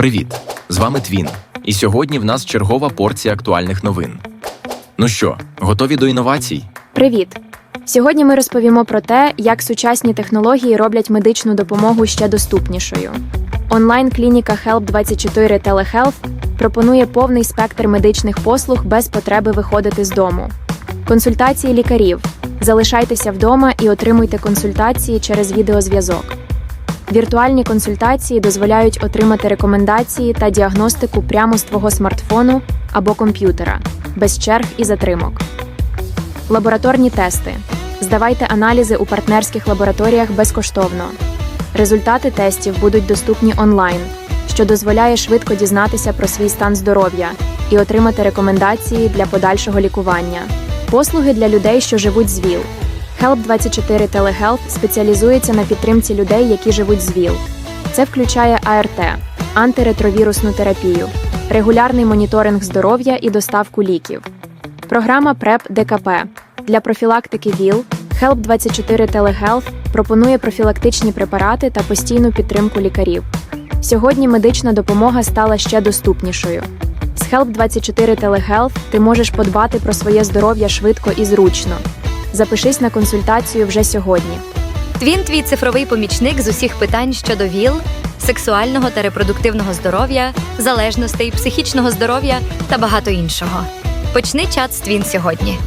Привіт! З вами Твін. І сьогодні в нас чергова порція актуальних новин. Ну що, готові до інновацій? Привіт! Сьогодні ми розповімо про те, як сучасні технології роблять медичну допомогу ще доступнішою. Онлайн-клініка Help24 Telehealth пропонує повний спектр медичних послуг без потреби виходити з дому. Консультації лікарів. Залишайтеся вдома і отримуйте консультації через відеозв'язок. Віртуальні консультації дозволяють отримати рекомендації та діагностику прямо з твого смартфону або комп'ютера, без черг і затримок. Лабораторні тести. Здавайте аналізи у партнерських лабораторіях безкоштовно. Результати тестів будуть доступні онлайн, що дозволяє швидко дізнатися про свій стан здоров'я і отримати рекомендації для подальшого лікування. Послуги для людей, що живуть з ВІЛ. Help24 Telehealth спеціалізується на підтримці людей, які живуть з ВІЛ. Це включає АРТ, антиретровірусну терапію, регулярний моніторинг здоров'я і доставку ліків. Програма ПРЕП ДКП для профілактики ВІЛ Help24 Telehealth пропонує профілактичні препарати та постійну підтримку лікарів. Сьогодні медична допомога стала ще доступнішою. З Help24 Telehealth ти можеш подбати про своє здоров'я швидко і зручно. Запишись на консультацію вже сьогодні. Твін твій цифровий помічник з усіх питань щодо ВІЛ, сексуального та репродуктивного здоров'я, залежностей, психічного здоров'я та багато іншого. Почни чат з Твін сьогодні.